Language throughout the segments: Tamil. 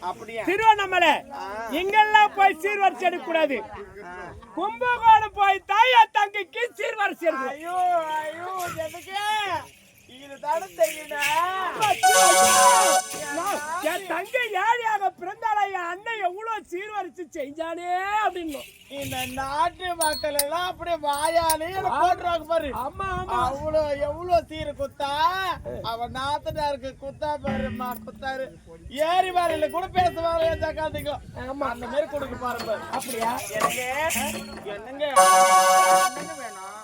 அப்படியா? திருவண்ணாமலை. இங்கெல்லாம் போய் சீர்வரிசை எடுக்க கூடாது கும்பகோணம் போய் என் தங்கைக்கு சீர்வரிசை எடுக்கணும். செய்யணும் என் தங்கை ஏழையாக பிறந்தால என் அண்ணன் எவ்வளவு சீர்வரிசை செஞ்சானே அப்படின்னு இந்த நாட்டு மக்கள் எல்லாம் அப்படியே வாயாலே என்னை போட்டுருவாங்க பாரு. ஆமா ஆமா. அவ்வளோ எவ்வளோ சீரு குத்தா? அவன் நாத்தனாருக்கு குத்தா பாருமா குத்தாரு. ஏரி வாரியில கூட பேசுவாங்க என் ஆமா. அந்த மாதிரி கொடுக்க பாருங்க அப்படியா? எனக்கு என்னங்க?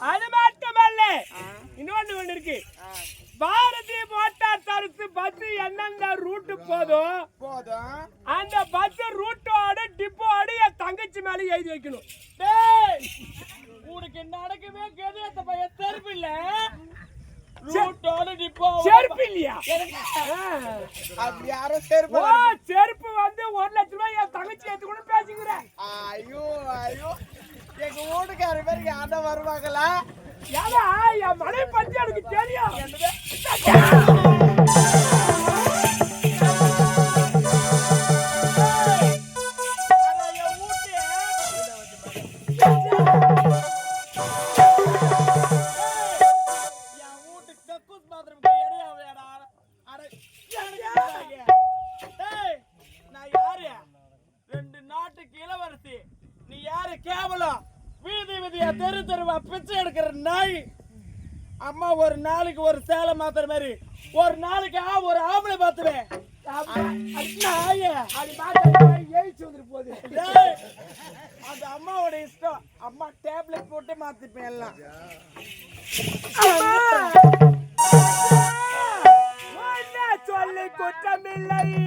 அது மட்டுமல்ல இன்னொன்னு ஒண்ணு இருக்கு. பாரதி மோட்டார் தரத்து பஸ் எந்தெந்த ரூட்டு போதும் போதும் அந்த பஸ் ரூட்டோட டிப்போட என் தங்கச்சி மேல எழுதி வைக்கணும். உனக்கு நடக்கவே கெதியத்த பையன் தெருப்பு இல்ல. ரூட்டோட நிப்போ செருப்பு இல்லையா. அப்படி யாரும் செருப்பு ஓ செருப்பு வந்து ஒரு லட்ச ரூபாய் என் தங்கச்சி எடுத்து கூட பேசிக்கிறேன் ஐயோ ஐயோ. எங்க வீட்டுக்கார பேருக்கு யாரும் வருவாங்களா? ஏன்னா என் மனைவி பத்தி எனக்கு தெரியும். Shut down! மாத்துற மாதிரி. ஒரு நாளைக்கு ஒரு ஆம்பளை மாத்துவேன் நாயே அது பார்த்தா எழுச்சி வந்துட்டு போகுது. டேய், அது அம்மாவோட இஷ்டம். அம்மா டேப்லெட் போட்டு மாத்திப்பேன் எல்லாம். சொல்லி குற்றமில்லை.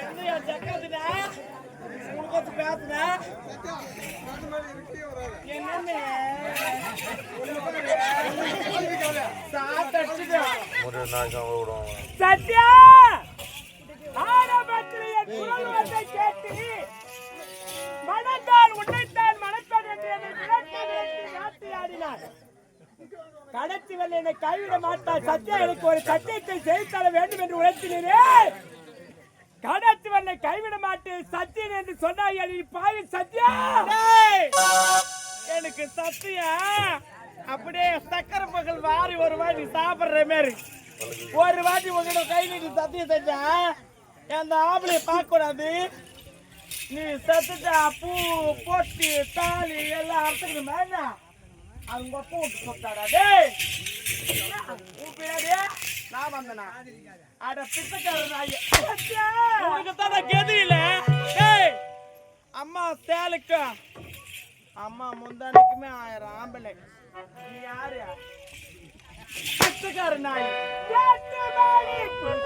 என்னையா ஜக்காத்துடா? சத்யா! ஆரம்பத்தில் குரல் வந்தை கேட்டு உன்னைத்தான் என்று என்னை என்று வேட்டையாடினார் கடத்திவல் என்னை கைவிட மாட்டார். சத்யா எனக்கு ஒரு சத்தியத்தை செய்தால வேண்டும் என்று உழைத்தினரே கடத்துவனை கைவிட மாட்டேன். சத்தியன் என்று சொன்னாய் நீ பாவி சத்யா எனக்கு சத்தியா? அப்படியே சக்கரை பகல் வாரி ஒரு வாட்டி சாப்பிடுற மாதிரி. ஒரு வாட்டி உங்ககிட்ட கை நீட்டி சத்தியம் செஞ்சா அந்த ஆம்பளைய பார்க்க கூடாது நீ சத்துட்டா பூ பொட்டி தாலி எல்லாம் அறுத்துக்கணும் அது உங்க அப்பா விட்டு கொடுத்தாடா. டேய்! நான் வந்தனா? அட பிச்சைக்கார நாய். உனக்கு தான் கெதி இல்ல. டேய் அம்மா சேலுக்கு. அம்மா முந்தானைக்குமே ஆயிரம் ஆம்பளை. நீ யாரு? பிச்சைக்கார நாய். எட்டு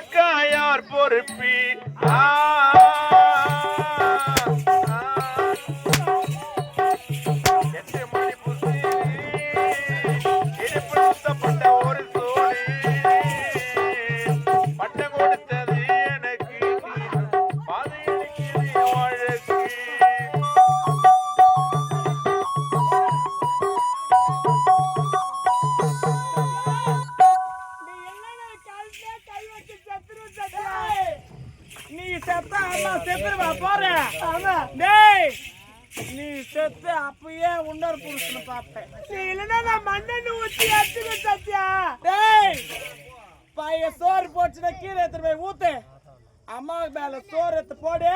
சுட்டாக்கா யார் பொறுப்பி ஆ. அப்பயே இன்னொரு புருஷனை பார்த்தேன். நீ இல்லைன்னா நான் மண்ணெண்ணு ஊத்தி எடுத்துக்க சத்யா டேய் பைய சோறு போச்சுன்னா கீழே எடுத்துட்டு போய் ஊத்து. அம்மா மேல சோறு எடுத்து போடு.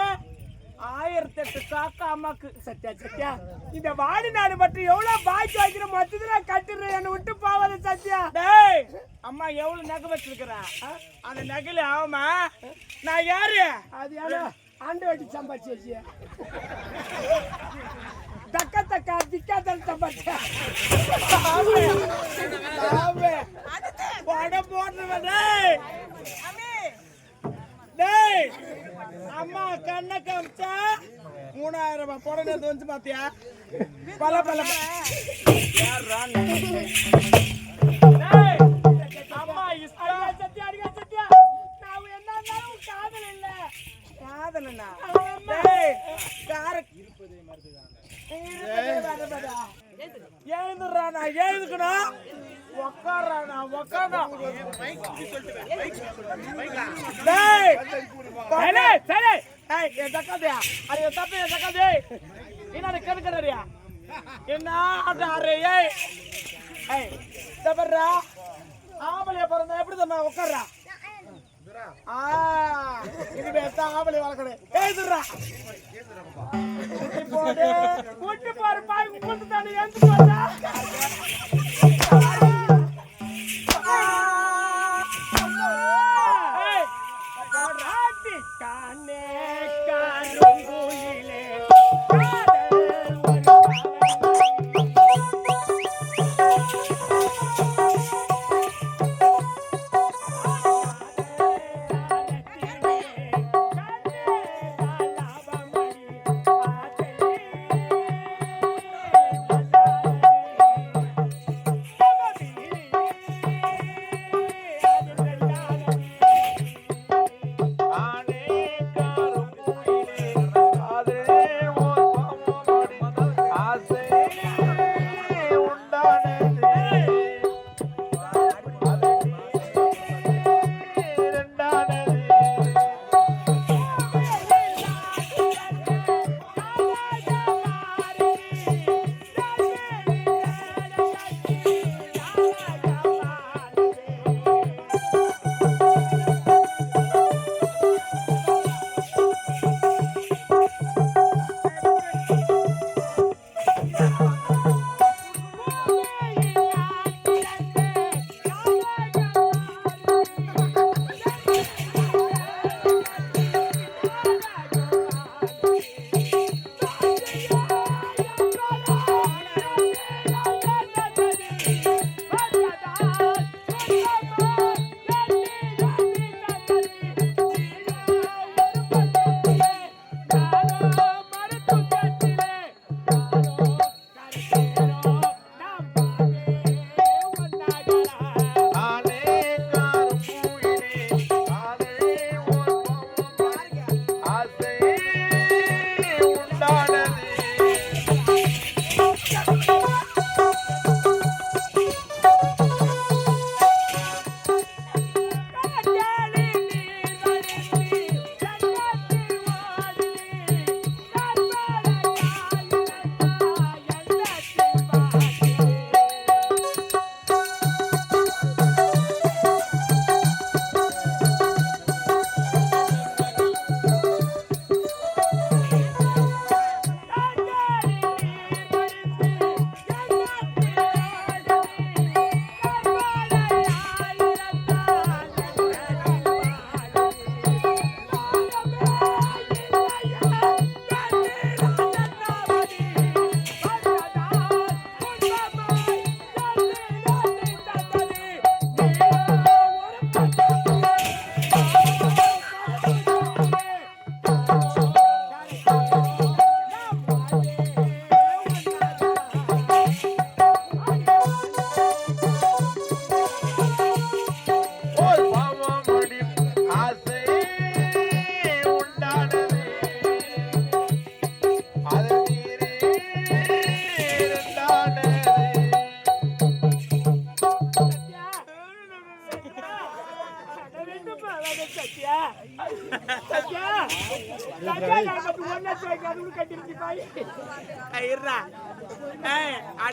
ஆயிரத்தி எட்டு சாக்கா அம்மாக்கு. சத்யா சத்யா இந்த வாடி நாடு மட்டும் எவ்வளவு பாய்ச்சி வைக்கிற மொத்தத்துல கட்டுறேன் என்னை விட்டு போவாத சத்யா டேய் அம்மா எவ்வளவு நகை வச்சிருக்கிறா? அந்த நகையில ஆகுமா? நான் யாரு? அது யாரோ? ஆண்டு வெட்டி சம்பாதிச்சு வச்சிய தக்க தக்க திக்கா தர சம்பாதிச்சா ஆமே. ஆமே. படம் போடுறவன் டேய் அம்மா கண்ணை காமிச்சா மூணாயிரம் ரூபாய் புடவை வந்து பாத்தியா பல அம்மா சத்யா அடியா சத்யா நான் என்ன காதல் இல்ல ஆமா. டேய் எழுந்துடுறா நான் எழுதுக்கணும் உக்காடுறா நான் உக்காரணும் சரி சரி என் தக்காதியா அது என் தப்பு என் தக்காதி என்ன கெடுக்கறியா என்ன ஆட்டாரு ஏய் ஏய் தபர்ரா ஆம்பளைய பிறந்தா எப்படி தம்மா உட்கார்றா ஆ இது பேசா ஆம்பளை வளர்க்கணும் எழுதுறா போடு கூட்டு போற பாய் கூட்டு தானே எந்த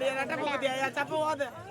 ஏய், இருடா